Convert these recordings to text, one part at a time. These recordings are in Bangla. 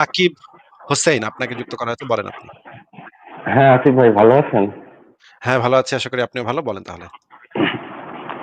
আকিব হোসেন আপনাকে যুক্ত করা হয়েছে বলেন আপনি। হ্যাঁ, আসিফ ভাই ভালো আছেন? হ্যাঁ, ভালো আছি। আশা করি আপনিও ভালো। বলেন তাহলে।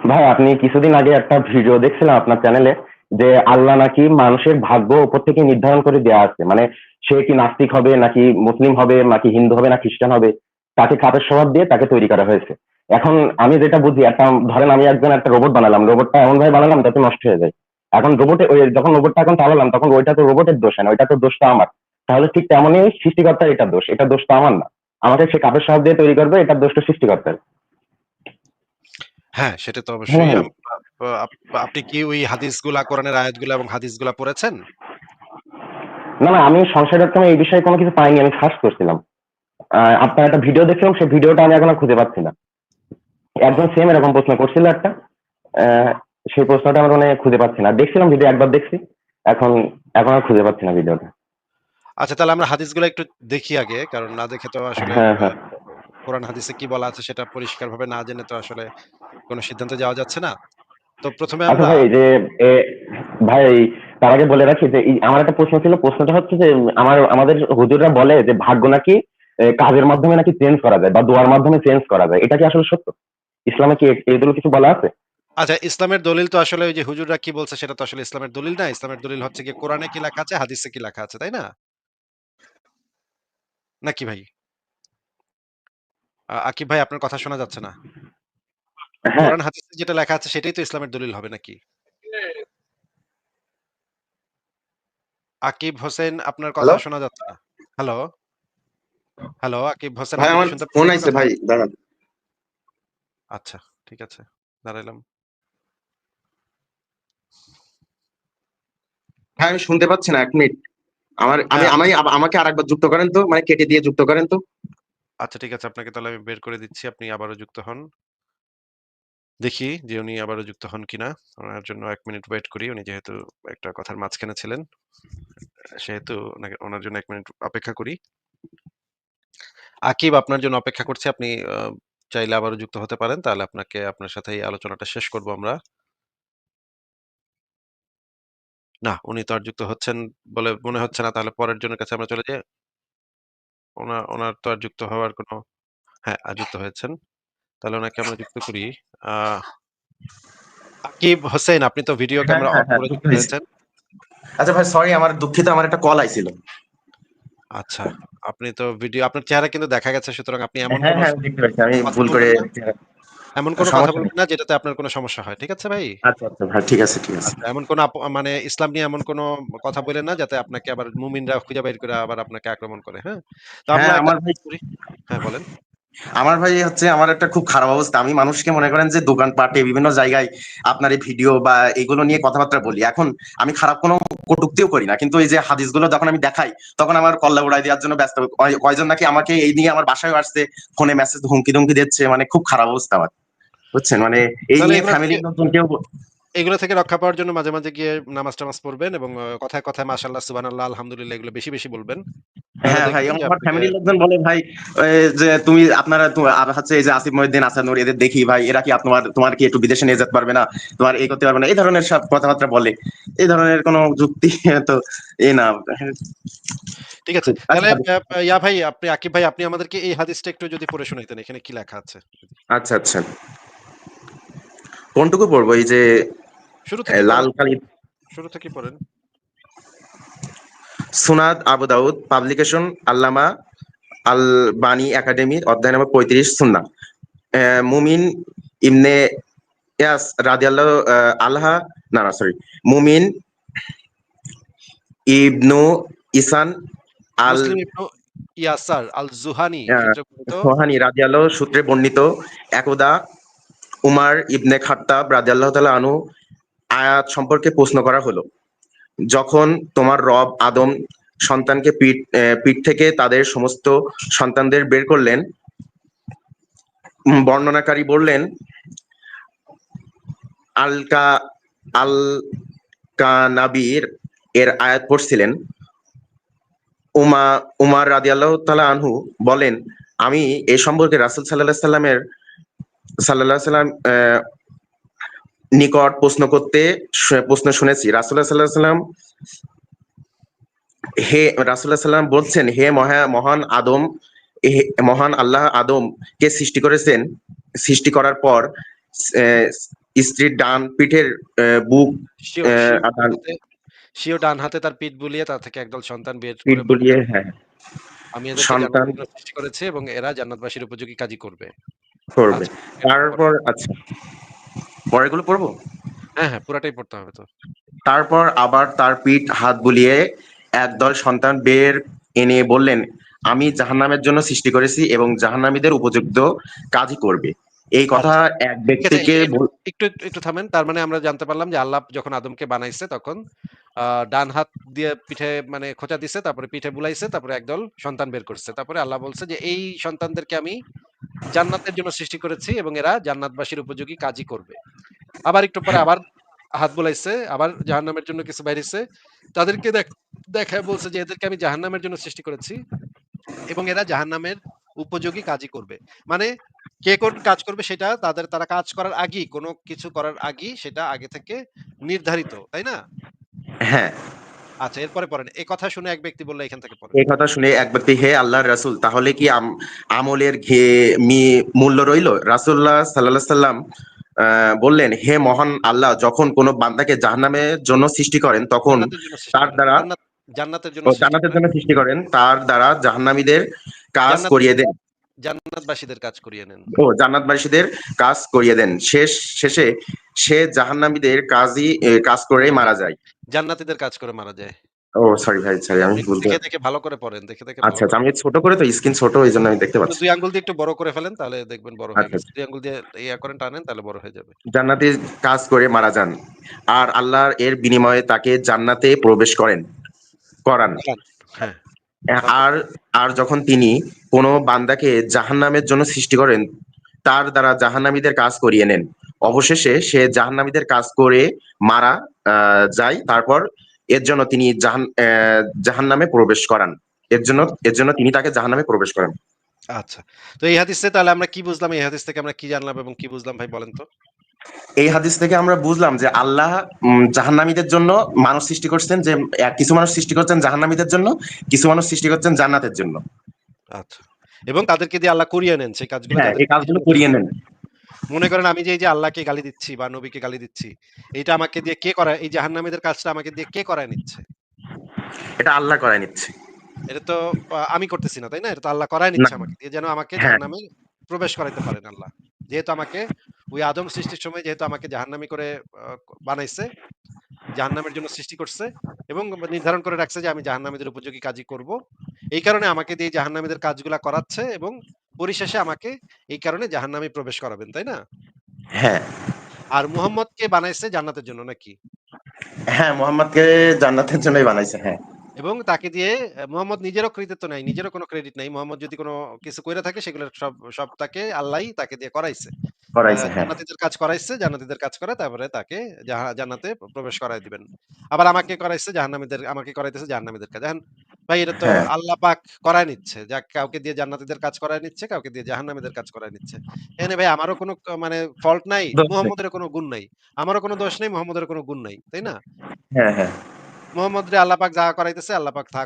ভাই আপনি কিছুদিন আগে একটা ভিডিও দেখছিলাম আপনার চ্যানেলে যে আল্লাহ নাকি মানুষের ভাগ্য উপর থেকে নির্ধারণ করে দেয়া আছে। মানে সে কি নাস্তিক হবে নাকি মুসলিম হবে নাকি হিন্দু হবে না খ্রিস্টান হবে তাকে কাপের স্বভাব দিয়ে তাকে তৈরি করা হয়েছে। এখন আমি যেটা বুঝি একটা ধরেন আমি একজন একটা রোবট বানালাম। রোবটটা এমনভাবে বানালাম যাতে নষ্ট হয়ে যায়। এখন রোবটে ওই যখন রোবটটা এখন চালালাম তখন ওইটা তো রোবটের দোষ না, ওইটা তো দোষটা আমার। তাহলে ঠিক তেমনই সৃষ্টিকর্তার এটা দোষ। এটা দোষটা আমার না। আমাকে সে কাপের স্বভাব দিয়ে তৈরি করবে এটার দোষটা সৃষ্টিকর্তার। হ্যাঁ, সেটা তো অবশ্যই। আপ আপনি কি ওই হাদিসগুলা কোরআনের আয়াতগুলা এবং হাদিসগুলা পড়েছেন? না, না আমি সংশয়.com এ এই বিষয়ে কোনো কিছু পাইনি। আমি সার্চ করছিলাম। আপনার একটা ভিডিও দেখছিলাম সেই ভিডিওটা আমি এখন আর খুঁজে পাচ্ছি না। একজন সেম এরকম প্রশ্ন করছিল একটা। সেই প্রশ্নটা আমার মানে খুঁজে পাচ্ছি না। দেখছিলাম ভিডিও একবার দেখছি। এখন এখন আর খুঁজে পাচ্ছি না ভিডিওটা। আচ্ছা তাহলে আমরা হাদিসগুলা একটু দেখি আগে। কারণ না দেখে তো আসলে হ্যাঁ, হ্যাঁ। কোরআন হাদিসে কি বলা আছে সেটা পরিষ্কারভাবে না জেনে তো আসলে কোনো সিদ্ধান্তে যাওয়া যাচ্ছে না। তো ১ম এ আচ্ছা আমরা ভাই এই যে ভাই তার আগে বলে রাখি যে আমার একটা প্রশ্ন ছিল। প্রশ্নটা হচ্ছে যে আমার আমাদের হুজুররা বলে যে ভাগ্য নাকি কাজের মাধ্যমে নাকি চেঞ্জ করা যায় বা দোয়ার মাধ্যমে চেঞ্জ করা যায়। এটা কি আসলে সত্য? ইসলামে কি এগুলো কিছু বলা আছে? আচ্ছা ইসলামের দলিল তো আসলে ওই যে হুজুররা কি বলছে সেটা তো আসলে ইসলামের দলিল না। ইসলামের দলিল হচ্ছে গিয়ে কোরআনে কি লেখা আছে, হাদিসে কি লেখা আছে, তাই না? নাকি ভাই? আ আকিব ভাই আপনার কথা শোনা যাচ্ছে না। হ্যাঁ। কোরআন হাদিসে যেটা লেখা আছে সেটাই তো ইসলামের দলিল হবে নাকি? আকিব হোসেন আপনার কথা হ্যালো? শোনা যাচ্ছে না। হ্যালো? হ্যালো আকিব হোসেন ভাই আপনি কি আমার শুনতে ফোন পাচ্ছেন আইছে কথা? ভাই দাঁড়ান। আচ্ছা, ঠিক আছে। দাঁড়াইলাম। হ্যাঁ, আমি শুনতে পাচ্ছি না এক মিনিট। আমার আমি হ্যাঁ, আমি আমাকে আরেকবার যুক্ত করেন তো। মানে কেটে দিয়ে যুক্ত করেন তো। আচ্ছা ঠিক আছে আপনাকে তাহলে আমি বের করে দিচ্ছি। আপনি আবারও যুক্ত হন। দেখি যে উনি আবারও যুক্ত হন কিনা। ওনার জন্য এক মিনিট ওয়েট করি। উনি যেহেতু একটা কথার মাঝখানে ছিলেন। সেহেতু ওনার জন্য এক মিনিট অপেক্ষা করি। আকিব আপনার জন্য অপেক্ষা করছি। আপনি চাইলে আবারও যুক্ত হতে পারেন। তাহলে আপনাকে আপনার সাথে এই আলোচনাটা শেষ করব আমরা। না, উনি তো আর যুক্ত হচ্ছেন বলে মনে হচ্ছে না। তাহলে পরের জনের কাছে আমরা চলে যাই। ওনা ওনার তো আর যুক্ত হওয়ার কোনো হ্যাঁ, আ যুক্ত হয়েছেন। তাহলে ওনাকে আমরা যুক্ত করি। আ আকিব হোসেন আপনি তো ভিডিও হ্যাঁ, ক্যামেরা হ্যাঁ, অফ হ্যাঁ, করে যুক্ত যুক্ত হইছি। হয়েছেন। আচ্ছা ভাই সরি আমার দুঃখিত আমার একটা কল আইছিল। আচ্ছা, আপনি তো ভিডিও আপনার চেহারা কিন্তু দেখা গেছে সুতরাং আপনি এমন হ্যাঁ, কোন হ্যাঁ, আমি কথা ভুল করে বলবেন না এমন কোন কথা বলবেন না যেটাতে আপনার কোন সমস্যা হয়। ঠিক আছে ভাই? আচ্ছা, আচ্ছা ভাই ঠিক আছে, ঠিক আছে। আচ্ছা এমন কোন মানে ইসলাম নিয়ে এমন কোন কথা বলেন না যাতে আপনাকে আবার মুমিনরা খুঁজে বের করে আবার আপনাকে আক্রমণ করে, হ্যাঁ? তো আমরা হ্যাঁ, আমার ভাই হ্যাঁ, বলেন। আমার ভাই হচ্ছে আমার একটা খুব খারাপ অবস্থা। আমি মানুষকে মনে করেন যে দোকান দোকানপাটে বিভিন্ন জায়গায় আপনার এই ভিডিও বা এগুলো নিয়ে কথাবার্তা বলি। এখন আমি খারাপ কোনো কটুক্তিও করি না। কিন্তু এই যে হাদিসগুলো যখন আমি দেখাই তখন আমার কল্লা উড়ায় দেওয়ার জন্য ব্যস্ত। কয়জন নাকি আমাকে এই নিয়ে আমার বাসায় আসছে। ফোনে মেসেজ হুমকি-টুমকি দিচ্ছে। মানে খুব খারাপ অবস্থা আমার। বুঝছেন? মানে এই নিয়ে ফ্যামিলির লোকজনকেও এগুলো থেকে রক্ষা পাওয়ার জন্য মাঝে, মাঝে গিয়ে নামাজ-টামাজ পড়বেন এবং কথায়, কথায় মাশাআল্লাহ, সুবহানাল্লাহ, আলহামদুলিল্লাহ এগুলো বেশি, বেশি বলবেন। হ্যাঁ ভাই আমার ফ্যামিলির লোকজন বলে ভাই যে তুমি আপনারা হচ্ছে এই যে আসিফ মহিউদ্দিন, আসানুর এদের দেখি ভাই এরা কি তোমার তোমার কি একটু বিদেশে নিয়ে যেতে পারবে না? তোমার এই করতে পারবে না। এই ধরনের সব কথাবার্তা বলে। এই ধরনের কোনো যুক্তি তো এ না। ঠিক আছে। তাহলে আ আ ইয়া ভাই আপনি আকিব ভাই আপনি আমাদেরকে এই হাদিসটা একটু যদি পড়ে শোনাইতেন। এখানে কি লেখা আছে? আচ্ছা, আচ্ছা। কোনটুকু পড়ব? এই যে শুরু লাল কালি শুরু থেকেই পড়েন। সুনাদ আবু দাউদ পাবলিকেশন আল্লামা আল বানী একাডেমি অধ্যায় নম্বর ৩৫ সুন্নাহ। অ্যা মুমিন ইবনে ইয়াস রাদিয়াল্লাহু আ আলহা না, না সরি। মুমিন ইবনু ইসান আল ইয়াসার আল-জুহানি আ সূত্রে বর্ণিত সোহানী রাদিয়াল্লাহু সূত্রে বর্ণিত একদা উমার ইবনে খাত্তাব রাদিয়াল্লাহু তাআলা আনহু আয়াত সম্পর্কে প্রশ্ন করা হলো। যখন তোমার রব আদম সন্তানকে পিঠ পিঠ থেকে তাদের সমস্ত সন্তানদের বের করলেন বর্ণনাকারী বললেন আলকা আল কানাবির এর আয়াত পড়ছিলেন। উমা উমার রাদিয়াল্লাহু তাআলা আনহু বলেন, আমি এ সম্পর্কে রাসুল সাল্লাল্লাহু সাল্লামের সাল্লাম নিকট প্রশ্ন করতে প্রশ্ন শুনেছি। রাসূলুল্লাহ সাল্লাল্লাহু সাল্লাম হে রাসূলুল্লাহ সাল্লাম বলছেন হে মহা মহান আদম মহান আল্লাহ আদম কে সৃষ্টি করেছেন? সৃষ্টি করার পর স্ত্রীর ডান পিঠের বুক আর ডান হাতে তার পিঠ বুলিয়ে তার থেকে একদল সন্তান বের পিঠ বুলিয়ে হ্যাঁ। আমি সন্তান সৃষ্টি করেছি এবং এরা জান্নাতবাসীর উপযোগী কাজই করবে। করবে আচ্ছা তারপর আচ্ছা। পরেরগুলো পড়ব? হ্যাঁ হ্যাঁ পুরাটাই পড়তে হবে তো। তারপর আবার তার পিঠ হাত বুলিয়ে একদল সন্তান বের এনে বললেন আমি জাহান্নামের জন্য সৃষ্টি করেছি এবং জাহান্নামীদের উপযুক্ত কাজই করবে। এই কথা এক ব্যক্তিকে একটু একটু- একটু থামেন। তার মানে আমরা জানতে পারলাম যে আল্লাহ যখন আদমকে বানাইছে তখন ডান হাত দিয়ে পিঠে মানে খোঁচা দিছে, তারপরে পিঠে বুলাইছে, তারপরে একদল সন্তান বের করছে। তারপরে আল্লাহ বলছে যে, এই সন্তানদেরকে আমি জান্নাতের জন্য সৃষ্টি করেছি এবং এরা জান্নাতবাসীর উপযোগী কাজই করবে। আবার একটু পরে আবার হাত বুলাইছে, আবার জাহান্নামের জন্য কিছু বাইরেছে। তাদেরকে দেখ, দেখায় বলছে যে, এদেরকে আমি জাহান্নামের জন্য সৃষ্টি করেছি এবং এরা জাহান্নামের উপযোগী কাজই করবে। মানে কে কোন কাজ করবে সেটা তাদের, তারা কাজ করার আগেই, কোনো কিছু করার আগেই সেটা আগে থেকে নির্ধারিত, তাই না? হ্যাঁ। আচ্ছা এরপরে পড়েন। এই কথা শুনে এক ব্যক্তি বললে এখান থেকে পড়েন। এই কথা শুনে এক ব্যক্তি হে আল্লাহর রাসূল তাহলে কি আম- আমলের ঘে মি- মূল্য রইল? রাসূলুল্লাহ সাল্লাল্লাহু সাল্লাম আহ, বললেন হে মহান আল্লাহ যখন কোনো বান্দাকে জাহান্নামের জন্য সৃষ্টি করেন তখন তার। দ্বারা জান্নাতের জন্য সৃষ্টি জান্নাতের করেন। জন্য সৃষ্টি করেন তার দ্বারা জাহান্নামীদের কাজ করিয়ে দেন। জান্নাতবাসীদের কাজ করিয়ে নেন। ও জান্নাতবাসীদের কাজ করিয়ে দেন। শেষ শেষে সে জাহান্নামীদের কাজই কাজ করে মারা যায়। জান্নাতীদের কাজ করে মারা যায়। ও সরি ভাই সরি আমি বলতে দেখে দেখে ভালো করে পড়েন দেখে দেখে আচ্ছা আচ্ছা আমি ছোট করে তো স্ক্রিন ছোট এই জন্য আমি দেখতে পাচ্ছি। দুই আঙ্গুল দিয়ে একটু বড় করে ফেলেন তাহলে দেখবেন বড় হয়ে আচ্ছা, গেছে দুই আঙ্গুল দিয়ে ইয়া করেন টানেন তাহলে বড় হয়ে যাবে। জান্নাতে কাজ করে মারা যান। আর আল্লাহর এর বিনিময়ে তাকে জান্নাতে প্রবেশ করেন করান। হ্যাঁ। আর আর যখন তিনি কোনো বান্দাকে জাহান্নামের জন্য সৃষ্টি করেন তার দ্বারা জাহান্নামীদের কাজ করিয়ে নেন। অবশেষে সে জাহান্নামীদের কাজ করে মারা যায়। তারপর এর জন্য তিনি জাহান জাহান্নামে প্রবেশ করান। এর জন্য এর জন্য তিনি তাকে জাহান্নামে প্রবেশ করেন। আচ্ছা। তো এই হাদিসে তাহলে আমরা কি বুঝলাম? এই হাদিস থেকে আমরা কি জানলাম এবং কি বুঝলাম ভাই বলেন তো? এই হাদিস থেকে আমরা বুঝলাম যে আল্লাহ জাহান্নামীদের জন্য মানুষ সৃষ্টি করছেন যে কিছু মানুষ সৃষ্টি করছেন জাহান্নামীদের জন্য কিছু মানুষ সৃষ্টি করছেন জান্নাতের জন্য। আচ্ছা। এবং তাদেরকে দিয়ে আল্লাহ করিয়ে নেন সেই কাজগুলো হ্যাঁ এই কাজগুলো করিয়ে নেন। মনে করেন আমি যে এই যে আল্লাহকে গালি দিচ্ছি বা নবীকে গালি দিচ্ছি এটা আমাকে দিয়ে কে করায় এই জাহান্নামীদের কাজটা আমাকে দিয়ে কে করায় নিচ্ছে? এটা আল্লাহ করায় নিচ্ছে। এটা তো আমি করতেছি না তাই না? এটা তো আল্লাহ করায় নিচ্ছে আমাকে দিয়ে যেন আমাকে হ্যাঁ। জাহান্নামে প্রবেশ করাইতে পারেন আল্লাহ। যেহেতু আমাকে ওই আদম সৃষ্টির সময় যেহেতু আমাকে জাহান্নামি করে বানাইছে জাহান্নামের জন্য সৃষ্টি করছে এবং নির্ধারণ করে রাখছে যে আমি জাহান্নামীদের উপযোগী কাজই করব। এই কারণে আমাকে দিয়ে জাহান্নামীদের কাজগুলা করাচ্ছে এবং পরিশেষে আমাকে এই কারণে জাহান্নামে প্রবেশ করাবেন তাই না? হ্যাঁ। আর মুহাম্মদকে বানাইছে জান্নাতের জন্য নাকি? হ্যাঁ মোহাম্মদকে জান্নাতের জন্যই বানাইছে হ্যাঁ। এবং তাকে দিয়ে মোহাম্মদ নিজেরও কৃতিত্ব নাই নিজেরও কোনো ক্রেডিট নাই। মোহাম্মদ যদি কোনো কিছু কইরা থাকে সেগুলো সব সব তাকে আল্লাহই তাকে দিয়ে করাইছে। করাইছে হ্যাঁ। জান্নাতীদের কাজ করাইছে জান্নাতীদের কাজ করে তারপরে তাকে জান্নাতে প্রবেশ করাই দিবেন। আবার আমাকে করাইছে জাহান্নামীদের আমাকে করাইতেছে জাহান্নামীদের কাজ। এখন ভাই এটা তো হ্যাঁ। আল্লাহ পাক করায় নিচ্ছে। যা কাউকে দিয়ে জান্নাতীদের কাজ করায় নিচ্ছে কাউকে দিয়ে জাহান্নামীদের কাজ করায় নিচ্ছে। এনে ভাই আমারও কোনো মানে ফল্ট নাই। মোহাম্মদের। কোনো গুণ নাই। আমারও কোনো দোষ নেই মুহাম্মদের কোনো গুণ নাই তাই না? হ্যাঁ হ্যাঁ। মোহাম্মদ রে আল্লাপাক যা করাইতেছে আল্লাপাক তা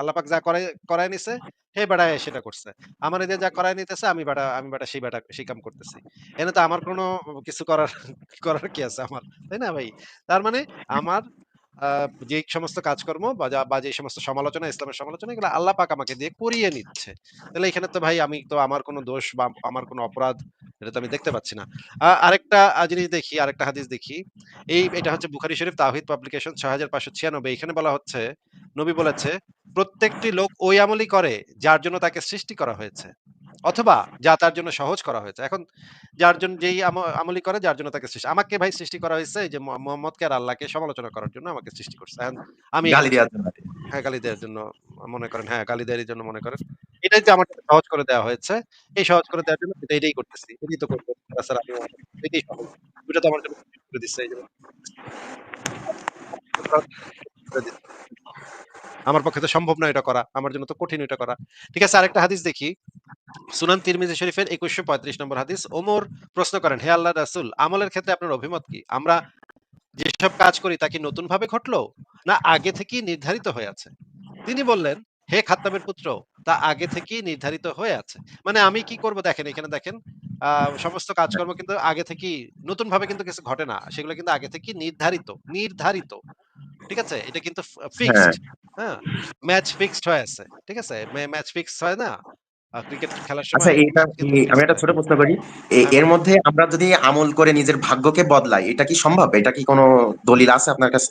আল্লাপাক যা করাই করাই নিছে, হে বেটা সেটা করছে। আমার এদের যা করাই নিতেছে, আমি বেটা আমি বেটা সেই বেটা সেই কাম করতেছি। এনে তো আমার কোনো কিছু করার করার কি আছে আমার? তাই না ভাই? তার মানে আমার যে সমস্ত কাজকর্ম বা যে সমস্ত সমালোচনা, ইসলামের সমালোচনা, এগুলো আল্লাহ পাক আমাকে দিয়ে করিয়ে নিচ্ছে। তাহলে এখানে তো ভাই আমি তো আমার কোনো দোষ বা আমার কোনো অপরাধ, এটা তো আমি দেখতে পাচ্ছি না। আরেকটা জিনিস দেখি, আরেকটা হাদিস দেখি। এই, এটা হচ্ছে বুখারি শরীফ তাহিদ পাবলিকেশন ছয় হাজার পাঁচশো ছিয়ানব্বই। এখানে বলা হচ্ছে, নবী বলেছে, প্রত্যেকটি লোক ওই আমলই করে, যার জন্য তাকে সৃষ্টি করা হয়েছে। অথবা যা তার জন্য সহজ করা হয়েছে। এখন যার জন্য যেই আম- আমলই করে যার জন্য তাকে সৃষ্টি আমাকে ভাই সৃষ্টি করা হয়েছে যে মোহাম্মদকে আর আল্লাহকে সমালোচনা করার জন্য আমাকে সৃষ্টি করছে। এখন আমি গালি দেওয়ার জন্য হ্যাঁ গালি দেওয়ার জন্য মনে করেন হ্যাঁ গালি দেওয়ার জন্য মনে করেন। এটাই যে আমাকে সহজ করে দেওয়া হয়েছে এই সহজ করে দেওয়ার জন্য এটা এটাই করতেছি। এটাই তো করব। তাছাড়া আমি এটাই সহজ। দুটা তো আমার জন্য করে দিচ্ছে এই যে। করে দিচ্ছে। আমার পক্ষে তো সম্ভব না এটা করা। আমার জন্য তো কঠিন এটা করা। ঠিক আছে আরেকটা হাদিস দেখি। সুনান তিরমিজি শরীফের একুশশো পঁয়ত্রিশ নম্বর হাদিস। ওমর প্রশ্ন করেন হে আল্লাহ রাসুল আমলের ক্ষেত্রে আপনার অভিমত কি? আমরা যেসব কাজ করি তা কি নতুন ভাবে ঘটলো না আগে থেকেই নির্ধারিত হয়ে আছে? তিনি বললেন, "হে খাত্তাবের পুত্র, তা আগে থেকেই নির্ধারিত হয়ে আছে।" মানে আমি কি করব দেখেন, এখানে দেখেন সমস্ত কাজকর্ম কিন্তু আগে থেকেই নতুন ভাবে কিন্তু কিছু ঘটে না। সেগুলো কিন্তু আগে থেকেই নির্ধারিত, নির্ধারিত। ঠিক আছে? এটা কিন্তু। ফিক্সড। হ্যাঁ? ম্যাচ ফিক্সড হয়ে আছে। ঠিক আছে? ম্যাচ ফিক্সড হয় না? ক্রিকেট খেলার আচ্ছা এটা আমি একটা ছোট প্রশ্ন করি। হ্যাঁ, এর মধ্যে আমরা যদি আমল করে নিজের ভাগ্যকে বদলাই, এটা কি সম্ভব? এটা কি কোনো দলিল আছে আপনার কাছে?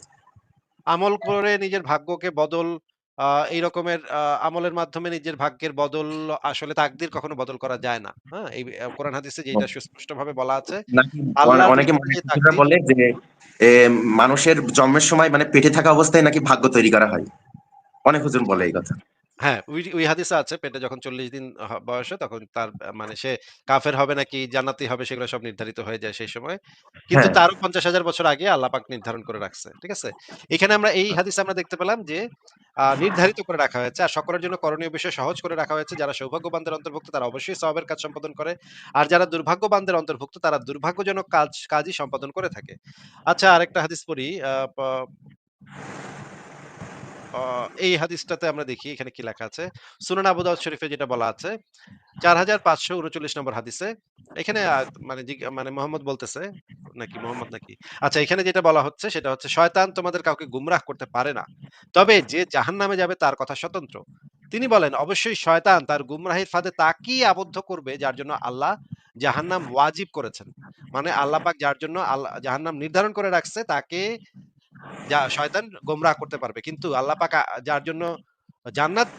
আমল করে নিজের ভাগ্যকে বদল এই রকমের আমলের মাধ্যমে নিজের ভাগ্যের বদল আসলে তাকদির কখনো বদল করা যায় না। হ্যাঁ? এই কোরআন হাদিসে যেটা যেটা সুস্পষ্টভাবে বলা আছে, অনেকে বলে যে মানুষের জন্মের সময় মানে পেটে থাকা অবস্থায় নাকি ভাগ্য তৈরি করা হয়। অনেক হুজুর বলে এই কথা। হ্যাঁ, ওই ওই হাদিসে আছে পেটে যখন ৪০ দিন হ বয়সে তখন তার আ মানে সে কাফের হবে নাকি জান্নাতি হবে সেগুলো সব নির্ধারিত হয়ে যায় সেই সময়। কিন্তু হ্যাঁ। তারও ৫০,০০০ বছর আগে আল্লাহ পাক নির্ধারণ করে রাখছে। ঠিক আছে? এখানে আমরা এই হাদিসে আমরা দেখতে পেলাম যে আ নির্ধারিত করে রাখা হয়েছে। আর সকলের জন্য করণীয় বিষয় সহজ করে রাখা হয়েছে। যারা সৌভাগ্যবানদের অন্তর্ভুক্ত তারা অবশ্যই সওয়াবের কাজ সম্পাদন করে। আর যারা দুর্ভাগ্যবানদের অন্তর্ভুক্ত তারা দুর্ভাগ্যজনক কাজ কাজই সম্পাদন করে থাকে। আচ্ছা আরেকটা হাদিস পড়ি আ প অ এই হাদিসটাতে আমরা দেখি, এখানে কি লেখা আছে। সুনান আবু দাউদ শরীফে যেটা বলা আছে ৪৫৩৯ নম্বর হাদিসে, এখানে মানে মানে মোহাম্মদ বলতেছে, নাকি মোহাম্মদ নাকি? আচ্ছা এখানে যেটা বলা হচ্ছে, সেটা হচ্ছে, শয়তান তোমাদের কাউকে গুমরাহ করতে পারে না। তবে যে জাহান্নামে যাবে, তার কথা স্বতন্ত্র। তিনি বলেন, অবশ্যই শয়তান তার গুমরাহির ফাঁদে তাকেই আবদ্ধ করবে, যার জন্য আল্লাহ জাহান্নাম ওয়াজিব করেছেন। মানে আল্লাহ পাক যার জন্য জাহান্নাম নির্ধারণ করে রাখছে, তাকে যা শয়তান গোমরাহ করতে পারবে। কিন্তু আল্লাহ পাক যার জন্য জান্নাত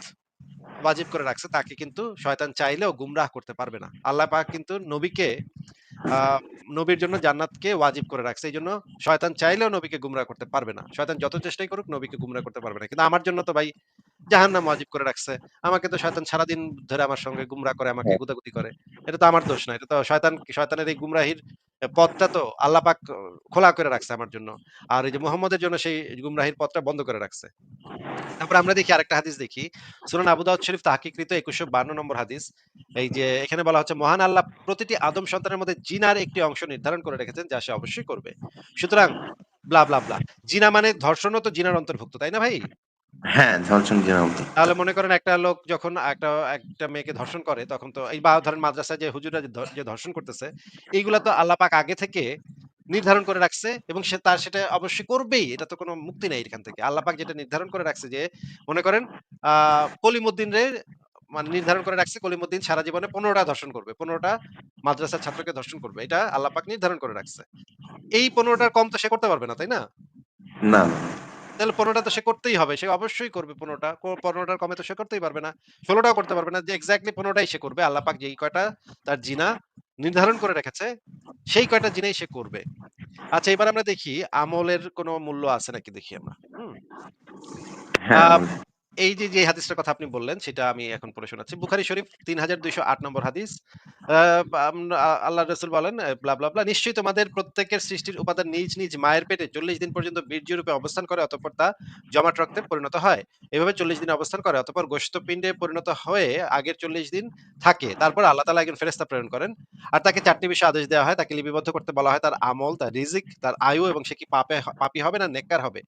ওয়াজিব করে রাখছে, তাকে কিন্তু শয়তান চাইলেও গুমরাহ করতে পারবে না। আল্লাহ পাক কিন্তু নবীকে নবীর জন্য জান্নাতকে ওয়াজিব করে রাখছে। এই জন্য শয়তান চাইলেও নবীকে গুমরাহ করতে পারবে না। শয়তান যত চেষ্টাই করুক, নবীকে গুমরাহ করতে পারবে না। কিন্তু আমার জন্য তো ভাই জাহান্নাম ওয়াজিব করে রাখছে। আমাকে তো শয়তান সারাদিন ধরে আমার সঙ্গে গুমরাহ করে, আমাকে হ্যাঁ। গুতাগুতি করে। এটা তো আমার দোষ না। এটা তো শয়তান শয়তানের এই গুমরাহির পথটা তো আল্লাহ পাক খোলা করে রাখছে আমার জন্য। আর এই যে মুহাম্মদের জন্য সেই গুমরাহির পথটা বন্ধ করে রাখছে। তারপরে আমরা দেখি আরেকটা হাদিস দেখি। সুনান আবু দাউদ শরীফ তাহকিকৃত ২১৫২ নম্বর হাদিস। এই যে এখানে বলা হচ্ছে মহান আল্লাহ প্রতিটি আদম সন্তানের মধ্যে জিনার একটি অংশ নির্ধারণ করে রেখেছেন যা সে অবশ্যই করবে। সুতরাং ব্লা, ব্লা, ব্লা। জিনা মানে ধর্ষণও তো জিনার অন্তর্ভুক্ত, তাই না ভাই? হ্যাঁ, ধর্ষণ জিনা তাহলে মনে করেন একটা লোক যখন একটা একটা মেয়েকে ধর্ষণ করে তখন তো এই বা ধরেন মাদ্রাসায় যে হুজুররা যে যে ধর্ষণ করতেছে, এইগুলা তো আল্লাহ পাক আগে থেকে নির্ধারণ করে রাখছে এবং সে তার সেটা অবশ্যই করবেই। এটা তো কোনো মুক্তি নাই এখান থেকে। আল্লাহ পাক যেটা নির্ধারণ করে রাখছে যে মনে করেন আ কলিমুদ্দিনরে মানে নির্ধারণ করে রাখছে কলিমুদ্দিন সারা জীবনে পনেরোটা ধর্ষণ করবে। পনেরোটা মাদ্রাসার ছাত্রকে ধর্ষণ করবে। এটা আল্লাহ পাক নির্ধারণ করে রাখছে। এই ১৫ টার কম তো সে করতে পারবে না, তাই? না, না। তাহলে ১৫ টা তো সে করতেই হবে। সে অবশ্যই করবে ১৫ টা। কো ১৫ টার কমে তো সে করতেই পারবে না। ১৬ টাও করতে পারবে না। যে এক্স্যাক্টলি পনেরোটাই সে করবে। আল্লাহ পাক যেই কয়টা তার জিনা নির্ধারণ করে রেখেছে, সেই কয়টা জিনাই সে করবে। আচ্ছা এবার আমরা দেখি আমলের কোনো মূল্য আছে নাকি দেখি আমরা। এই যে, যে হাদিসটার কথা আপনি বললেন সেটা আমি এখন পড়ে শোনাচ্ছি। বুখারী শরীফ ৩২০৮ নম্বর হাদিস। আ আম আ আল্লাহর রাসূল বলেন এ ব্লা, ব্লা, ব্লা নিশ্চয়ই তোমাদের প্রত্যেকের সৃষ্টির উপাদান নিজ, নিজ মায়ের পেটে ৪০ দিন পর্যন্ত বীর্যরূপে অবস্থান করে অতঃপর তা জমাট রক্তে পরিণত হয়। এভাবে ৪০ দিন অবস্থান করে অতঃপর গোশত পিণ্ডে পরিণত হয়ে আগের ৪০ দিন থাকে। তারপর আল্লাহ তালা একজন ফেরেশতা প্রেরণ করেন। আর তাকে ৪ টি বিষয়ে আদেশ দেওয়া হয়। তাকে লিপিবদ্ধ করতে বলা হয় তার আমল, তার রিজিক, তার আয়ু এবং সে কি পাপে পাপী হবে না নেককার হবে।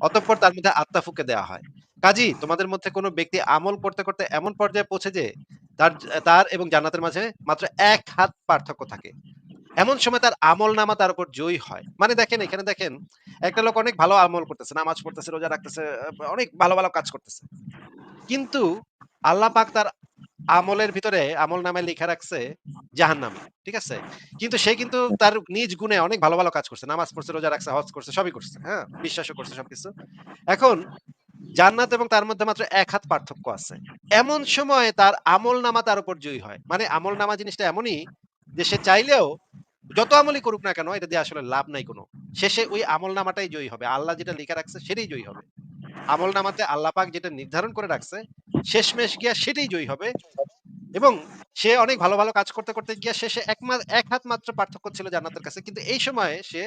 অতঃপর তার মধ্যে আত্মা ফুকে দেওয়া হয়। কাজেই তোমাদের মধ্যে কোন ব্যক্তি আমল করতে, করতে এমন পর্যায়ে পৌঁছে যে তার তার এবং জান্নাতের মাঝে মাত্র ১ হাত পার্থক্য থাকে। এমন সময় তার আমলনামা তার উপর জয়ী হয়। মানে দেখেন এখানে দেখেন একটা লোক অনেক ভালো আমল করতেছে, নামাজ পড়তেছে, রোজা রাখতেছে, অনেক ভালো, ভালো কাজ করতেছে। কিন্তু আল্লাহ পাক তার আমলের ভিতরে আমল নামে লিখা রাখছে জাহান্নামী। ঠিক আছে? কিন্তু সে কিন্তু তার নিজ গুণে অনেক ভালো, ভালো কাজ করছে। নামাজ পড়ছে, রোজা রাখছে, হজ করছে, সবই করছে। হ্যাঁ? বিশ্বাসও করছে সবকিছু। এখন জান্নাত এবং তার মধ্যে মাত্র ১ হাত পার্থক্য আছে। এমন সময় তার আমলনামা তার উপর জয়ী হয়। মানে আমলনামা জিনিসটা এমনই যে সে চাইলেও যত আমলই করুক না কেন এটা দিয়ে আসলে লাভ নাই কোন। শেষে ওই আমলনামাটাই জয়ী হবে। আল্লাহ যেটা লিখে রাখছে সেটাই জয়ী হবে। আমলনামাতে আল্লাহ পাক যেটা নির্ধারণ করে রাখছে শেষমেশ গিয়া সেটাই জয়ী হবে। এবং সে অনেক ভালো, ভালো কাজ করতে, করতে গিয়া শেষে এক ১ হাত মাত্র পার্থক্য ছিল জান্নাতের কাছে। কিন্তু এই সময়ে সে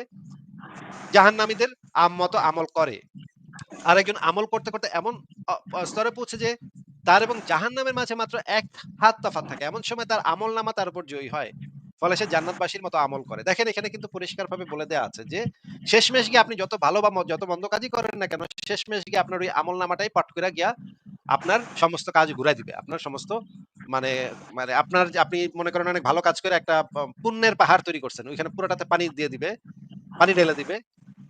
জাহান্নামীদের আম মতো আমল করে। আরেকজন আমল করতে, করতে এমন স্তরে পৌঁছে যে তার এবং জাহান্নামের মাঝে মাত্র এক হাত তফাত থাকে। এমন সময় তার আমল নামা তার উপর জয়ী হয়। ফলে সে জান্নাতবাসীর মতো আমল করে। দেখেন এখানে কিন্তু পরিষ্কারভাবে বলে দেওয়া আছে যে শেষমেশ গিয়ে আপনি যত ভালো বা যত মন্দ কাজই করেন না কেন শেষমেশ গিয়ে আপনার ওই আমলনামাটাই পাঠ করে গিয়া আপনার সমস্ত কাজ ঘুরাই দিবে আপনার সমস্ত মানে মানে আপনার আপনি মনে করেন অনেক ভালো কাজ করে একটা পুণ্যের পাহাড় তৈরি করছেন ওইখানে পুরোটাতে পানি দিয়ে দিবে পানি ঢেলে দিবে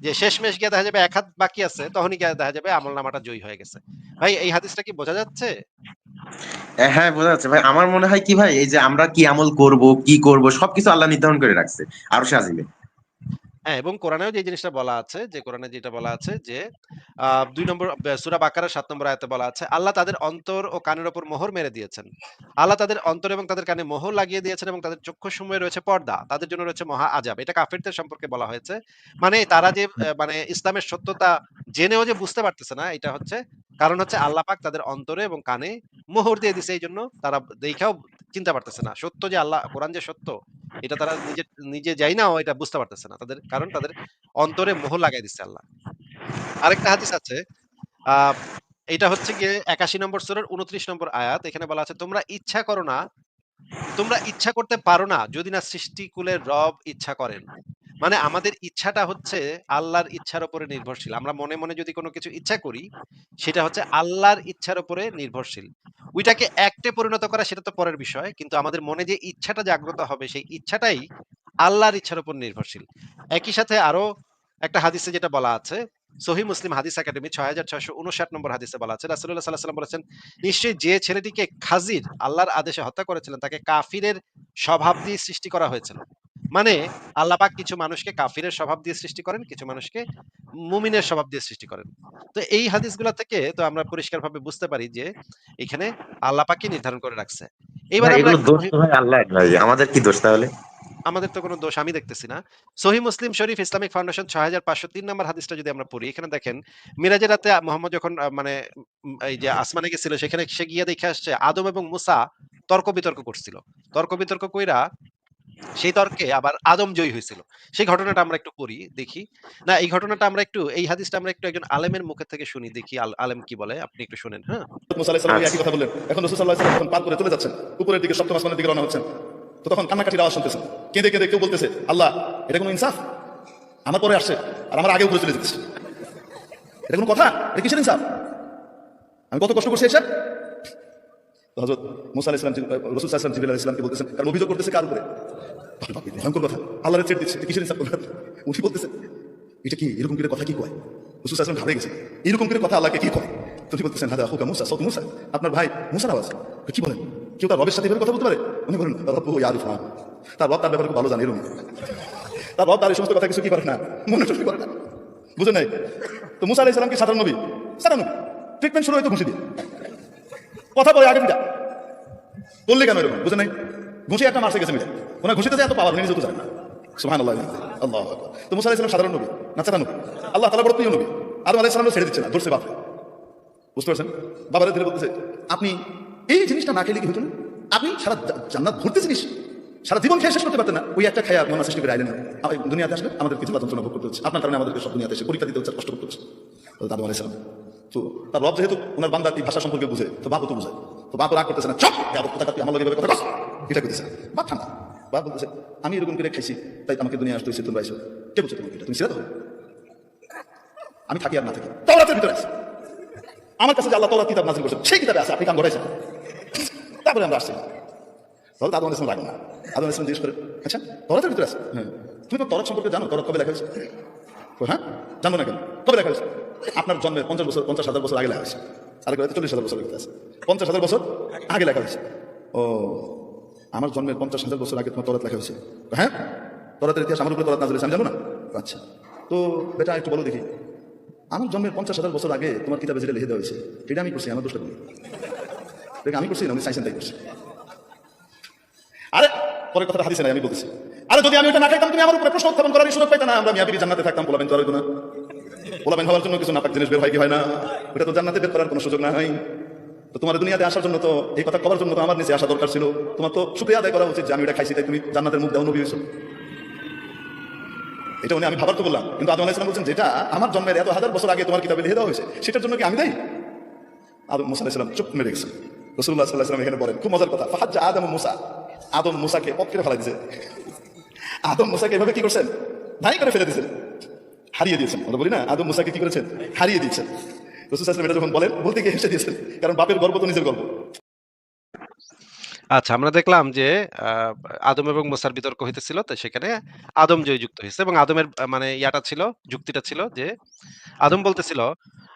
যে শেষমেশ গিয়ে দেখা যাবে এক হাত বাকি আছে, তখনই গিয়ে দেখা যাবে আমল নামাটা জয়ী হয়ে গেছে। ভাই, এই হাদিসটা কি বোঝা যাচ্ছে? হ্যাঁ বোঝা যাচ্ছে। ভাই, আমার মনে হয় কি ভাই, এই যে আমরা কি আমল করব, কি করব, সবকিছু আল্লাহ নির্ধারণ করে রাখছে। আরও সে আজিমে হ্যাঁ এবং কোরআনেও যে জিনিসটা বলা আছে, যে কোরআনে যেটা বলা আছে যে দুই নম্বর সুরা বাকারা সাত নম্বর আয়াতে বলা আছে, আল্লাহ তাদের অন্তর ও কানের ওপর মোহর মেরে দিয়েছেন। আল্লাহ তাদের অন্তর এবং তাদের কানে মোহর লাগিয়ে দিয়েছেন এবং তাদের চক্ষু সময় রয়েছে পর্দা। তাদের জন্য রয়েছে মহা আজাব এটা কাফেরদের সম্পর্কে বলা হয়েছে। মানে তারা যে মানে ইসলামের সত্যতা জেনেও যে বুঝতে পারতেছে না, এটা হচ্ছে কারণ হচ্ছে আল্লাহ পাক তাদের অন্তরে এবং কানে মোহর দিয়ে দিছে। এই জন্য তারা দেখাও চিন্তা পারতেছে না। সত্য যে আল্লাহ, কোরআন যে সত্য এটা তারা নিজে নিজে যাই না এটা বুঝতে পারতেছে না। তাদের, কারণ তাদের অন্তরে মোহ লাগাই দিচ্ছে আল্লাহ। আরেকটা হাদিস আছে এটা হচ্ছে গিয়ে একাশি নম্বর সুরের উনত্রিশ নম্বর আয়াত। এখানে বলা আছে, তোমরা ইচ্ছা করো না, তোমরা ইচ্ছা করতে পারো না যদি না সৃষ্টিকুলের রব ইচ্ছা করেন। মানে আমাদের ইচ্ছাটা হচ্ছে আল্লাহর ইচ্ছার উপরে নির্ভরশীল। আমরা মনে মনে যদি কোনো কিছু ইচ্ছা করি, সেটা হচ্ছে আল্লাহর ইচ্ছার উপরে নির্ভরশীল। ওইটাকে একটে পরিণত করা সেটা তো পরের বিষয়, কিন্তু আমাদের মনে যে ইচ্ছাটা জাগ্রত হবে, সেই ইচ্ছাটাই আল্লাহর ইচ্ছার উপর নির্ভরশীল। একই সাথে আরও একটা হাদিসে যেটা বলা আছে, সহি মুসলিম হাদিস একাডেমি ছয় হাজার ছয়শো উনষাট নম্বর হাদিসে বলা আছে রাসুল্লাহ সাল্লাহ সাল্লাম বলেছেন, নিশ্চয়ই যে ছেলেটিকে খাজির আল্লাহর আদেশে হত্যা করেছিলেন, তাকে কাফিরের স্বভাব দিয়ে সৃষ্টি করা হয়েছিল। মানে আল্লাহ পাক কিছু মানুষকে কাফিরের স্বভাব দিয়ে সৃষ্টি করেন কিছু মানুষকে মুমিনের স্বভাব দিয়ে সৃষ্টি করেন। তো এই হাদিসগুলো থেকে তো আমরা পরিষ্কারভাবে বুঝতে পারি যে এখানে আল্লাহ পাকই নির্ধারণ করে রাখছে। ভাই আমাদের কি দোষ তাহলে? আমাদের তো কোনো দোষ আমি দেখতেছি না। সহি মুসলিম শরীফ ইসলামিক ফাউন্ডেশন ছয় হাজার পাঁচশো তিন নম্বর হাদিসটা যদি আমরা পড়ি এখানে দেখেন মিরাজের রাতে মোহাম্মদ যখন মানে এই যে আসমানে গেছিল সেখানে সে গিয়ে দেখে আসছে আদম এবং মুসা তর্ক বিতর্ক করছিল। তর্ক বিতর্ক কইরা সেই তর্কে আবার আদম জয়ী হয়েছিল। সেই ঘটনাটা আমরা একটু পড়ি, দেখি। না, এই ঘটনাটা আমরা একটু, এই হাদিসটা আমরা একটু একজন আলেমের মুখে থেকে শুনি, দেখি আলেম কি বলে, আপনি একটু শুনেন হ্যাঁ? কথা বললেন। এখন পার করে চলে যাচ্ছেন, উপরের দিকে সপ্তম আসমানের দিকে রওনা হচ্ছেন, তো তখন কান্নাকাটির আওয়াজ শুনতেছেন। কেঁদে কেঁদে কেউ বলতেছে, আল্লাহ, এটা কোনো ইনসাফ? আমার পরে আসছে, আর আমার আগে উপরে চলে যেতেছে। এটা কোনো কথা? এটা কিসের ইনসাফ? আমি কত কষ্ট করছি এসব? তো হজরত মুসা আলাইহিস রসুল সাল্লাম জিবিল আলাইহিস সালামকে বলতেছেন কারণ অভিযোগ করতেছে কার উপরে? ভয়ঙ্কর কথা। আল্লাহরে ছেড়ে দিচ্ছে। কিসের ইনসাফ করলেন উনি বলতেছেন। এটা কি? এরকম করে কথা কি কয়? রসুল সাল্লাম ঘাবড়ে গেছে। এরকম করে কথা আল্লাহকে কি কয়? তুমি বলতেছেন হাদা হুকা মুসা সত মুসা। আপনার ভাই মুসার আওয়াজ। কি বলেন? কেউ তার রবের সাথে এভাবে কথা বলতে পারে? উনি বলেন রব্বু ইয়ারুফ না। তার রব তার ব্যাপারে ভালো জানে, এরকম। তার রব তার এই সমস্ত কথা কিছু কি করে না? মনে চুরি করে না? বুঝে নাই? তো মুসা আলাইহিস সালাম কি সাধারণ নবী সাধারণ নবী। ট্রিটমেন্ট শুরু হয়তো ঘুষি দিয়ে। কথা বলে আগে পিটা বললে কেন এরকম? বুঝে নাই? ঘুষি একটা মাসে গেছে মিলে। ওনার ঘুষিতে এত পাওয়ার নিজে তো জানেন না। সুহান আল্লাহ আল্লাহ তো মুসা আলাইহিস সাধারণ নবী, না চারা নবী? আল্লাহ তালা বড় প্রিয় নবী। আদম আলাইহিস সালাম ছেড়ে দিচ্ছে না ধরছে বাপরে। বুঝতে পারছেন? বাবারা ধীরে বলতেছে, আপনি এই জিনিসটা না খেলে কি হতো না? আপনি সারা জান্নাত ভর্তি জিনিস। সারা জীবন খেয়ে শেষ করতে পারতেন না। ওই একটা খেয়ে আপনার সৃষ্টি করে আইলেন। দুনিয়াতে আসলে আমাদের কিছু যন্ত্রণা ভোগ করতে হচ্ছে। আপনার কারণে আমাদেরকে সব দুনিয়াতে এসে পরীক্ষা দিতে হচ্ছে কষ্ট করতে হচ্ছে। দাদু আলাইসালাম তো তার রব যেহেতু ওনার বান্দার এই ভাষা সম্পর্কে বুঝে, তো বাপও তো বুঝে? তো বাপ রাগ করতেছে না? চপ! আমার লগে কথা এটা করতেছে বাপ ঠান্ডা বাপ বলতেছে, আমি এরকম করে খাইছি, তাই আমাকে দুনিয়া আসতে হয়েছে কে বলছো তুমি সেরা তো? আমি থাকি আর না থাকি। তাওরাতের ভিতরে আছে। আমার কাছে যে আল্লাহ তাআলা কিতাব নাজিল করেছেন, সেই কিতাবে আছে, আপনি কাম করেছেন তারপরে আমরা আসছি। তাহলে আদম ইসলাম লাগবে না। আদম ইসলাম জিজ্ঞেস করে আচ্ছা ভিতরে আছে? হ্যাঁ। তুমি তো তরাত সম্পর্কে জানো তরাত কবে লেখা হয়েছে? হ্যাঁ? জানো না কেন? কবে লেখা হয়েছে? আপনার জন্মের পঞ্চাশ বছর, পঞ্চাশ হাজার বছর আগে লেখা হয়েছে। আর কেউ চল্লিশ হাজার বছর লিখতে আছে। পঞ্চাশ হাজার বছর আগে লেখা হয়েছে। ও, আমার জন্মের পঞ্চাশ হাজার বছর আগে তোমার তরাত লেখা হয়েছে। হ্যাঁ? তরাতের ইতিহাস আমার উপরে তরাত হয়েছে, আমি জানো না? আচ্ছা। তো বেটা, একটু বলো দেখি। আমার জন্মের পঞ্চাশ হাজার বছর আগে তোমার কিতাবে যেটা লিখে দেওয়া হয়েছে এটা আমি করছি, আমার দোষটা করি দেখে, আমি করছি না, আমি চাইছেন তাই করছি। আরে পরের কথা হাদিসে নাই, আমি বলতেছি। আরে, যদি আমি ওটা না খাইতাম, তুমি আমার উপরে প্রশ্ন উত্থাপন করার সুযোগ পাইতা না, আমরা মিয়াবিরি জান্নাতে থাকতাম পোলাবেন তো না। পোলাবেন হওয়ার জন্য কিছু নাপাক জিনিস বের হয় কি হয় না? ওটা তো জান্নাতে বের করার কোনো সুযোগ নাই? তো তোমার দুনিয়াতে আসার জন্য তো, এই কথা কবার জন্য তো আমার নিচে আসা দরকার ছিল। তোমার তো শুক্রিয়া আদায় করা উচিত যে আমি এটা খাইছি, তাই তুমি জান্নাতের মুখ দেওয়া নবী হয়েছো। এটা উনি, আমি ভাবার তো বললাম কিন্তু আদম আলাইসালাম বলছেন, যেটা আমার জন্মের এত হাজার বছর আগে তোমার কিতাবে লিখে দেওয়া হয়েছে, সেটার জন্য কি আমি দেই আদম, মুসা আলাইসালাম চুপ মেরে গেছে। রসুল্লাহ সাল্লাহ এখানে বলেন, খুব মজার কথা, ফাহাজ্জা আদম মুসা। আদম মুসাকে ফিরে ফেলা দিয়েছে আদম মুসাকে এভাবে কি করছেন? ধাই করে ফেলে দিয়েছেন হারিয়ে দিয়েছেন। আমরা বলি না, আদম মুসাকে কি করেছেন? হারিয়ে দিয়েছেন। রসুল এটা যখন বলেন বলতে গিয়ে হেসে দিয়েছেন, কারণ বাপের গর্ব তো নিজের গর্ব। আচ্ছা আমরা দেখলাম যে আদম এবং মোসার বিতর্ক হইতেছিল, তো সেখানে আদম জয়যুক্ত হয়েছে এবং আদমের মানে ইয়াটা ছিল, যুক্তিটা ছিল যে, আদম বলতেছিল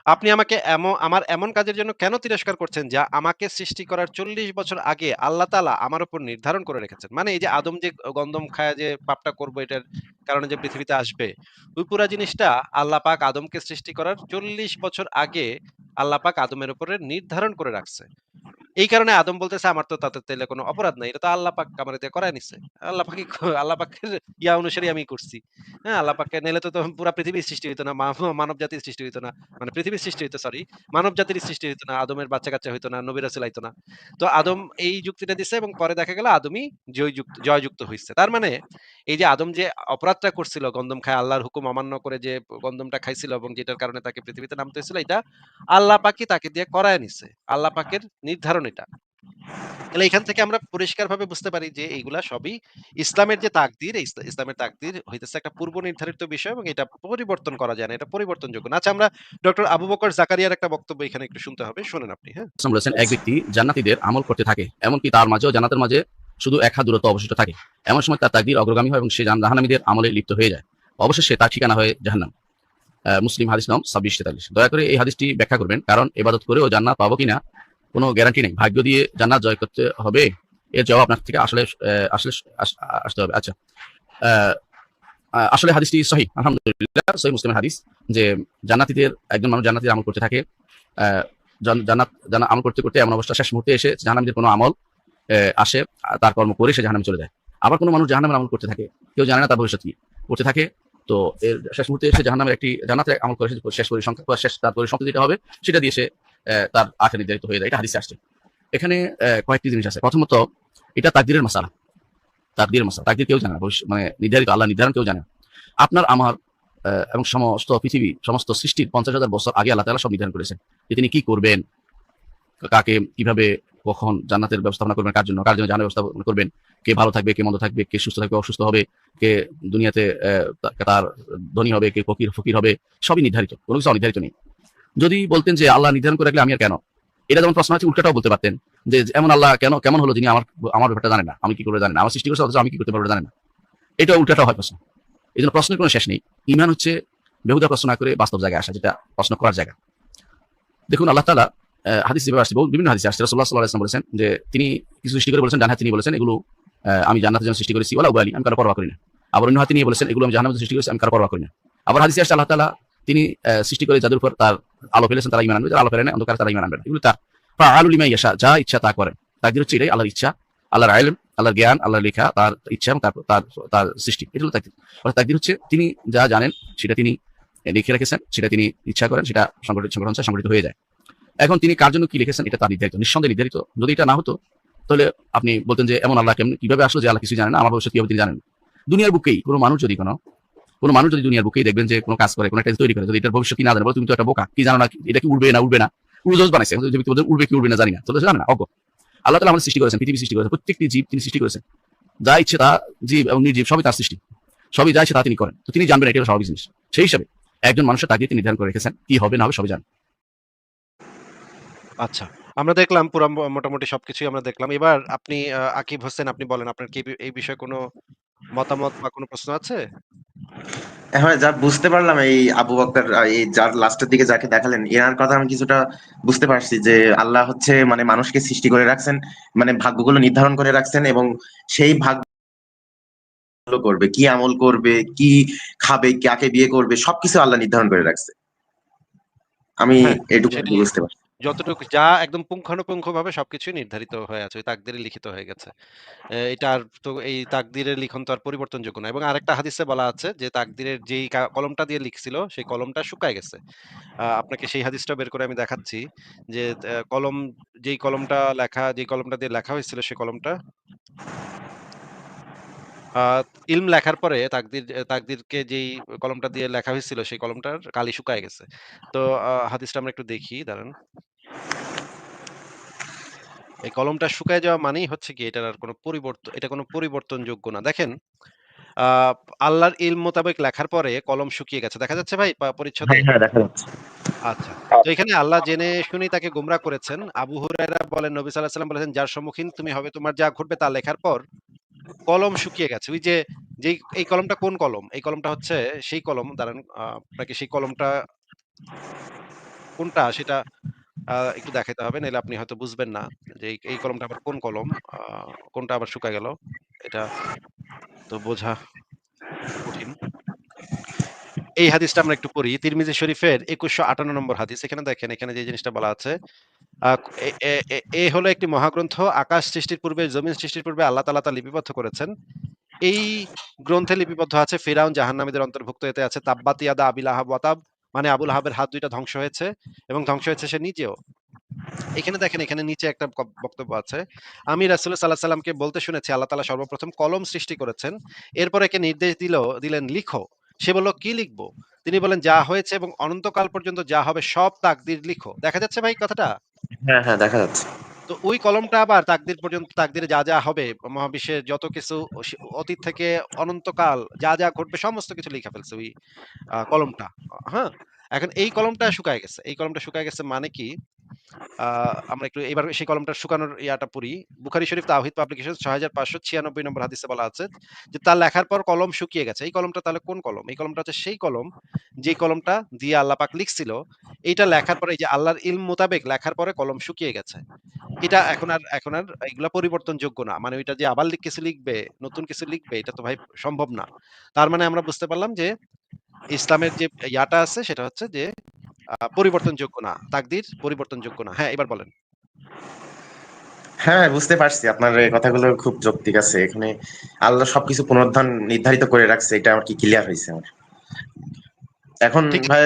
আপনি আমাকে এমন, আমার এমন কাজের জন্য কেন তিরস্কার করছেন যা আমাকে সৃষ্টি করার চল্লিশ বছর আগে আল্লাহ তালা আমার উপর নির্ধারণ করে রেখেছেন? মানে এই যে আদম যে গন্ধম খায় যে পাপটা করব এটার কারণে যে পৃথিবীতে আসবে, ওই পুরা জিনিসটা আল্লাহ পাক আদমকে সৃষ্টি করার চল্লিশ বছর আগে আল্লাহ পাক আদমের উপরে নির্ধারণ করে রাখছে। এই কারণে আদম বলতেছে, আমার তো তাতে তাইলে কোনো অপরাধ নাই, এটা তো আল্লাহ পাক আমার দিয়ে করায় নিছে। আল্লাহ পাকি আল্লাহ পাকের ইয়া অনুসারে আমি করছি। হ্যাঁ আল্লাহ পাককে নেলে তো পুরা পৃথিবীর সৃষ্টি হইতো না মানব জাতির সৃষ্টি হইতো না। মানে পৃথিবীর সৃষ্টি হইতো সরি মানব জাতির সৃষ্টি হইতো না, আদমের বাচ্চা কাচ্চা হইতো না, নবীরা আইতো না। তো আদম এই যুক্তিটা দিছে এবং পরে দেখা গেল আদমই জয়যুক্ত জয়যুক্ত হইছে। তার মানে এই যে আদম যে অপরাধটা করছিল, গন্ধম খায় আল্লাহর হুকুম অমান্য করে যে গন্ধমটা খাইছিল এবং যেটার কারণে তাকে পৃথিবীতে নামতে হয়েছিল, এটা আল্লাহ পাকি তাকে দিয়ে করায় নিছে। আল্লাহ পাকের নির্ধারণ এটা। তাহলে এখান থেকে আমরা পরিষ্কারভাবে বুঝতে পারি যে এইগুলা সবই ইসলামের যে তাকদির ইসলামের তাকদির হইতেছে একটা পূর্ব নির্ধারিত বিষয় এবং এটা পরিবর্তন করা যায় না, এটা পরিবর্তনযোগ্য না। আচ্ছা আমরা ডক্টর আবু বকর জাকারিয়ার একটা বক্তব্য এখানে একটু শুনতে হবে, শুনেন আপনি হ্যাঁ? এক ব্যক্তি জান্নাতীদের আমল করতে থাকে, এমনকি তার মাঝেও জান্নাতের মাঝে শুধু এক হাত দূরত্ব অবশিষ্ট থাকে। এমন সময় তার তাকদির অগ্রগামী হয় এবং সে জাহান্নামীদের আমলে লিপ্ত হয়ে যায়। অবশেষে তার ঠিকানা হয় জাহান্নাম। মুসলিম হাদিস নাম ছাব্বিশ তেতাল্লিশ। দয়া করে এই হাদিসটি ব্যাখ্যা করবেন, কারণ এবাদত করেও জান্নাত পাবো কিনা কোনো গ্যারান্টি নেই। ভাগ্য দিয়ে জান্নাত জয় করতে হবে, এর জবাব আপনার থেকে আসলে আসলে আসতে হবে। আচ্ছা আসলে হাদিসটি সহি, আলহামদুলিল্লাহ, সহি মুসলিমের হাদিস যে জান্নাতীদের, একজন মানুষ জান্নাতীদের আমল করতে থাকে জান্নাত জানা আমল করতে করতে এমন অবস্থা, শেষ মুহূর্তে এসে জাহানামীদের কোনো আমল আসে, তার কর্ম করে সে জাহানামে চলে যায়। আবার কোনো মানুষ জাহান্নামের আমল করতে থাকে, কেউ জানে না তার ভবিষ্যৎ কি করতে থাকে, তো এর শেষ মুহূর্তে এসে জাহান্নামের একটি, জান্নাতের আমল করে শেষ পরিসংখ্যা, শেষ, তার পরিসংখ্যা যেটা হবে, সেটা দিয়ে সে তার আখে নির্ধারিত হয়ে যায়। এটা হাদিসে আসছে। এখানে কয়েকটি জিনিস আছে। প্রথমত, এটা তাকদিরের মাসালা। তাকদিরের মাসালা। তাকদির কেউ জানে না। মানে নির্ধারিত আল্লাহ নির্ধারণ কেউ জানে না। আপনার, আমার এবং সমস্ত পৃথিবী, সমস্ত সৃষ্টির পঞ্চাশ হাজার বছর আগে আল্লাহ তালা সব নির্ধারণ করেছেন যে তিনি কি করবেন, কাকে কীভাবে, কখন জান্নাতের ব্যবস্থাপনা করবেন, কার জন্য কার জন্য জানার ব্যবস্থাপনা করবেন, কে ভালো থাকবে, কে মন্দ থাকবে, কে সুস্থ থাকবে, অসুস্থ হবে, কে দুনিয়াতে তার ধনী হবে, কে ফকির ফকির হবে, সবই নির্ধারিত। কোনো কিছু অনির্ধারিত নেই। যদি বলতেন যে আল্লাহ নির্ধারণ করে রাখলে আমি আর কেন? এটা যেমন প্রশ্ন আছে, উল্টাটাও বলতে পারতেন যে এমন আল্লাহ কেন, কেমন হলো যিনি আমার আমার ব্যাপারটা জানেন না, আমি কি করে জানেন না, আমার সৃষ্টি করছে অথচ আমি কি করতে পারব জানেন না। এটা উল্টাটাও হয় প্রশ্ন। এই জন্য প্রশ্নের কোনো শেষ নেই। ইমান হচ্ছে বেহুদা প্রশ্ন না করে বাস্তব জায়গায় আসা, যেটা প্রশ্ন করার জায়গা। দেখুন, আল্লাহ তালা হাদিস যেভাবে আসছে বিভিন্ন হাদিসে আসছে। রাসূলুল্লাহ সাল্লাল্লাহু আলাইহি ওয়াসাল্লাম বলেছেন যে তিনি কিছু সৃষ্টি করে বলেছেন হাত তিনি বলেছেন, এগুলো আমি জান্নাতের জন্য সৃষ্টি করেছি ওলা উবালি আমি কারও পরোয়া করি না। আবার অন্য হাতে নিয়ে বলেছেন, এগুলো আমি জাহান্নামের সৃষ্টি করেছি, আমি কারও পরোয়া করি না। আবার হাদিসে আসছে, আল্লাহ তাআলা তিনি সৃষ্টি করে যাদের উপর তার আলো ফেলেছেন, তারা ইমান আলো ফেলে না অন্ধকার তারা ইমান আনবে। এগুলো তার আলু লিমা ইয়াশা, যা ইচ্ছা তা করেন তাকদির হচ্ছে এটাই, আল্লাহর ইচ্ছা, আল্লাহর আইলম, আল্লাহর জ্ঞান, আল্লাহর লেখা, তার ইচ্ছা এবং তার তার সৃষ্টি। এটা হলো তাকদির। অর্থাৎ তাকদির হচ্ছে, তিনি যা জানেন, সেটা তিনি লিখে রেখেছেন, সেটা তিনি ইচ্ছা করেন, সেটা সংগঠিত, সংগঠন সংগঠিত হয়ে যায়। এখন তিনি কার জন্য কি লিখেছেন, এটা তার নির্ধারিত, নিঃসন্দেহে নির্ধারিত। যদি এটা না হতো, তাহলে আপনি বলতেন যে, এমন আল্লাহ কেমন, কীভাবে আসলো যে আল্লাহ কিছু জানেন আমার ভবিষ্যৎ কীভাবে তিনি জানেন? দুনিয়ার বুকেই কোনো মানুষ যদি কোনো কোনো মানুষ যদি দুনিয়ার বুকেই দেখবেন যে কোনো কাজ করে, কোনো একটা তৈরি করে, যদি এটার ভবিষ্যৎ কি না জানে তুমি তো একটা বোকা, কি জানো না, এটা কি উড়বে না উড়বে না? উড়োজ বানাইছে উড়বে কি উড়বে না জানি না, তো জানে না, অজ্ঞ। আল্লাহ তালা আমাদের সৃষ্টি করেছেন, পৃথিবী সৃষ্টি করেছেন, প্রত্যেকটি জীব তিনি সৃষ্টি করেছেন। যা ইচ্ছে তা জীব এবং নির্জীব, সবই তার সৃষ্টি। সবই যা ইচ্ছে তা তিনি করেন। তো তিনি জানবেন এটা স্বাভাবিক জিনিস। সেই হিসাবে একজন মানুষের তাকে তিনি নির্ধারণ করে রেখেছেন, কি হবে না হবে সবই জানেন আচ্ছা আমরা দেখলাম পুরো মোটামুটি সবকিছুই আমরা দেখলাম। এবার আপনি আহ, আকিব হোসেন আপনি বলেন আপনার কি এই বিষয়ে কোনো মতামত বা কোনো প্রশ্ন আছে? হ্যাঁ যা বুঝতে পারলাম এই আবু আহ, এই যার লাস্টের দিকে যাকে দেখালেন এনার কথা আমি কিছুটা বুঝতে পারছি যে আল্লাহ হচ্ছে মানে মানুষকে সৃষ্টি করে রাখছেন মানে ভাগ্যগুলো নির্ধারণ করে রাখছেন এবং সেই ভাগ্য করবে কি আমল করবে কি খাবে কাকে বিয়ে করবে সবকিছু আল্লাহ নির্ধারণ করে রাখছে। আমি হ্যাঁ, এটুকু সেটাই। বুঝতে পারছি। যতটুকু যা একদম পুঙ্খানুপুঙ্খ ভাবে সবকিছুই নির্ধারিত হয়ে আছে, ওই তাকদিরে লিখিত হয়ে গেছে। এটা আর তো এই তাকদিরের লিখন তো আর পরিবর্তনযোগ্য না। এবং আরেকটা হাদিসে বলা আছে যে, তাকদিরের যেই কলমটা দিয়ে লিখছিল, সেই কলমটা শুকায় গেছে। আপনাকে সেই হাদিসটা বের করে আমি দেখাচ্ছি যে কলম, যেই কলমটা লেখা, যেই কলমটা দিয়ে লেখা হয়েছিল সেই কলমটা ইলম লেখার পরে তাকদির তাকদিরকে যেই কলমটা দিয়ে লেখা হয়েছিল, সেই কলমটার কালি শুকায় গেছে। তো হাদিসটা আমরা একটু দেখি, দাঁড়ান। এই কলমটা শুকায় যাওয়া মানেই হচ্ছে কি এটার আর কোনো পরিবর্তন এটা কোনো পরিবর্তনযোগ্য না দেখেন আল্লাহর ইলম মোতাবেক লেখার পরে কলম শুকিয়ে গেছে। দেখা যাচ্ছে ভাই পরিচ্ছদে? হ্যাঁ, হ্যাঁ দেখা যাচ্ছে। আচ্ছা। তো এখানে আল্লাহ জেনে শুনেই তাকে গোমরাহ করেছেন। আবু হুরায়রা বলেন নবী সাল্লাল্লাহু আলাইহি ওয়াসাল্লাম বলেছেন, "যার সম্মুখীন তুমি হবে তোমার যা ঘটবে তা লেখার পর কলম শুকিয়ে গেছে।" ওই যে যেই এই কলমটা কোন কলম? এই কলমটা হচ্ছে সেই কলম দাঁড়ান আপনাকে সেই কলমটা কোনটা সেটা একটু দেখাইতে হবে। নাইলে আপনি হয়তো বুঝবেন না যে এই কলমটা আবার কোন কলম? কোনটা আবার শুকায় গেল। এটা তো বোঝা কঠিন। এই হাদিসটা আমরা একটু পড়ি। তিরমিজি শরীফের ২১৫৮ নম্বর হাদিস। এখানে দেখেন, এখানে যে জিনিসটা বলা আছে, আ এ হলো একটি মহাগ্রন্থ আকাশ সৃষ্টির পূর্বে, জমিন সৃষ্টির পূর্বে আল্লাহ তাআলা তা লিপিবদ্ধ করেছেন। এই গ্রন্থে লিপিবদ্ধ আছে ফিরআউন জাহান্নামীদের অন্তর্ভুক্ত এতে আছে তাব্বাত ইয়াদা আবি লাহাব ওয়া তাব মানে আবুল আহাবের হাত ২ টা ধ্বংস হয়েছে এবং ধ্বংস হয়েছে সে নিজেও। এখানে দেখেন এখানে নিচে একটা বক্তব্য আছে। আমি রাসূল আলাইহি সাল্লামকে বলতে শুনেছি আল্লাহ তালা সর্বপ্রথম কলম সৃষ্টি করেছেন। এরপর একে নির্দেশ দিল দিলেন লিখো। সে বলল কি লিখব? তিনি বলেন যা হয়েছে এবং অনন্তকাল পর্যন্ত যা হবে সব তাকদীর লিখো। দেখা যাচ্ছে ভাই কথাটা? হ্যাঁ, হ্যাঁ দেখা যাচ্ছে। তো ওই কলমটা আবার তাকদির পর্যন্ত তাকদিরে যা, যা হবে মহাবিশ্বের যত কিছু অতীত থেকে অনন্তকাল যা, যা ঘটবে সমস্ত কিছু লিখে ফেলছে ওই কলমটা। হ্যাঁ? এখন এই কলমটা শুকায় গেছে। এই কলমটা শুকায় গেছে মানে কি? আমরা একটু এবার সেই কলমটা শুকানোর ইয়াটা পড়ি। বুখারী শরীফ তাওহীদ পাবলিকেশন ৬৫৯৬ নম্বর হাদিসে বলা আছে যে তার লেখার পর কলম শুকিয়ে গেছে। এই কলমটা তাহলে কোন কলম? এই কলমটা হচ্ছে সেই কলম যেই কলমটা দিয়ে আল্লাহ পাক লিখছিল। এইটা লেখার পরে যে আল্লাহর ইলম মোতাবেক লেখার পরে কলম শুকিয়ে গেছে। এটা এখন আর এখন আর এগুলা পরিবর্তনযোগ্য না। মানে ওইটা যে আবার কিছু লিখবে, নতুন কিছু লিখবে এটা তো ভাই সম্ভব না। তার মানে আমরা বুঝতে পারলাম যে ইসলামের যে ইয়াটা আছে সেটা হচ্ছে যে পরিবর্তনযোগ্য না। তাকদীর পরিবর্তনযোগ্য না। হ্যাঁ, এবার বলেন। হ্যাঁ, বুঝতে পারছি। আপনার এই কথাগুলো খুব যৌক্তিক আছে। এখানে আল্লাহ সবকিছু পুনরুদ্ধার নির্ধারিত করে রাখছে। এটা আমার কি ক্লিয়ার হইছে আমার। এখন ভাই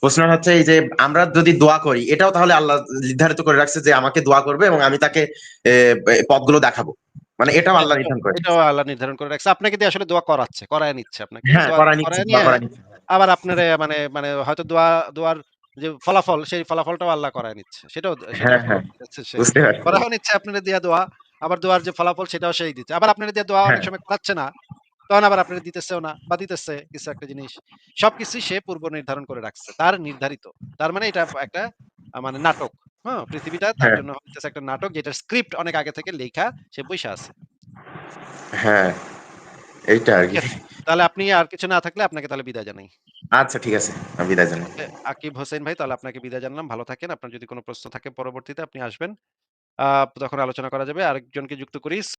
প্রশ্ন হচ্ছে এই যে আমরা যদি দোয়া করি এটাও তাহলে আল্লাহ নির্ধারিত করে রাখছে যে আমাকে দোয়া করবে এবং আমি তাকে পথগুলো দেখাবো। মানে এটাও আল্লাহ নির্ধারণ করে এটাও আল্লাহ নির্ধারণ করে রাখছে। আপনাকে দিয়ে আসলে দোয়া করাচ্ছে, করায় নিচ্ছে আপনাকে। হ্যাঁ, দোয়া করা নিচ্ছে, করায় নিচ্ছে। আবার আপনারে মানে মানে হয়তো দোয়া দোয়ার যে ফলাফল সেই ফলাফলটাও আল্লাহ করায় নিচ্ছে। সেটাও হ্যাঁ, হ্যাঁ। করাও নিচ্ছে আপনারে দিয়া দোয়া। আবার দোয়ার যে ফলাফল সেটাও সেই দিচ্ছে। আবার আপনারে দিয়ে দোয়া অনেক হ্যাঁ। সময় করাচ্ছে না। তখন আবার আপনারে দিতেছেও না বা দিতেছে কিছু একটা জিনিস। সবকিছুই সে পূর্ব নির্ধারণ করে রাখছে। তার নির্ধারিত। তার মানে এটা একটা মানে নাটক। হ্যাঁ? পৃথিবীটা তার। জন্য হচ্ছে একটা নাটক যেটা স্ক্রিপ্ট অনেক আগে থেকে লেখা সে বইসা আছে। হ্যাঁ। এইটা আর কি তাহলে আপনি আর কিছু না থাকলে আপনাকে তাহলে বিদায় জানাই। আচ্ছা ঠিক আছে। আমি বিদায় জানাই। আকিব হোসেন ভাই তাহলে আপনাকে বিদায় জানলাম ভালো থাকেন। আপনার যদি কোনো প্রশ্ন থাকে পরবর্তীতে আপনি আসবেন। তখন আলোচনা করা যাবে। আরেকজনকে যুক্ত করি।